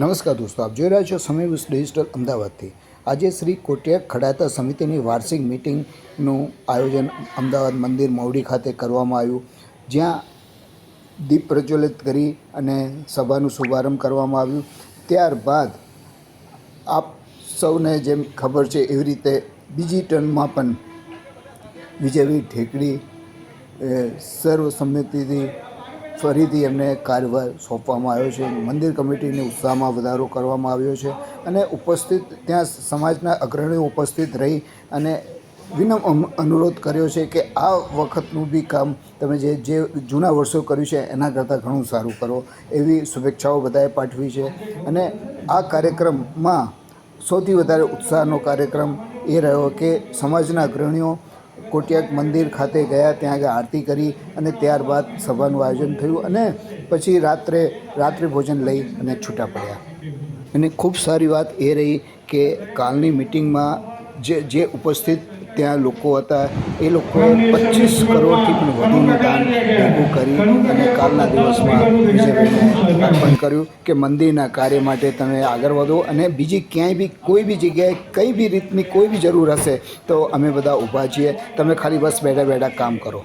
નમસ્કાર દોસ્તો, આપ જોઈ રહ્યા છો સમય ડિજિટલ અમદાવાદથી. આજે શ્રી કોટિયા ખડાતા સમિતિની વાર્ષિક મિટિંગનું આયોજન અમદાવાદ મંદિર મવડી ખાતે કરવામાં આવ્યું, જ્યાં દીપ પ્રજ્વલિત કરી અને સભાનું શુભારંભ કરવામાં આવ્યું. ત્યારબાદ આપ સૌને જેમ ખબર છે એવી રીતે બીજી ટર્મમાં પણ વિજયભાઈ ઠેકડી સર્વસંમતિથી ફરીથી એમને કાર્યભાર સોંપવામાં આવ્યો છે. મંદિર કમિટીની ઉત્સાહમાં વધારો કરવામાં આવ્યો છે અને ઉપસ્થિત, ત્યાં સમાજના અગ્રણીઓ ઉપસ્થિત રહી અને વિનમ અનુરોધ કર્યો છે કે આ વખતનું બી કામ તમે જે જે જૂના વર્ષો કર્યું છે એના કરતાં ઘણું સારું કરો, એવી શુભેચ્છાઓ બધાએ પાઠવી છે. અને આ કાર્યક્રમમાં સૌથી વધારે ઉત્સાહનો કાર્યક્રમ એ રહ્યો કે સમાજના અગ્રણીઓ કોટિયાક મંદિર ખાતે ગયા, ત્યાં આગળ આરતી કરી અને ત્યારબાદ સભાનું આયોજન થયું અને પછી રાત્રે રાત્રે ભોજન લઈ અને છૂટા પડ્યા. અને ખૂબ સારી વાત એ રહી કે કાલની મિટિંગમાં જે જે ઉપસ્થિત ત્યાં લોકો હતા, એ લોકોએ પચીસ કરોડથી પણ વધુનું દાન ભેગું કરી અને કાલના દિવસમાં વિજયભાઈને અર્પણ કર્યું કે મંદિરના કાર્ય માટે તમે આગળ વધો અને બીજી ક્યાંય બી કોઈ બી જગ્યાએ કઈ બી રીતની કોઈ બી જરૂર હશે તો અમે બધા ઊભા છીએ. તમે ખાલી બસ બેઠા બેઠા કામ કરો.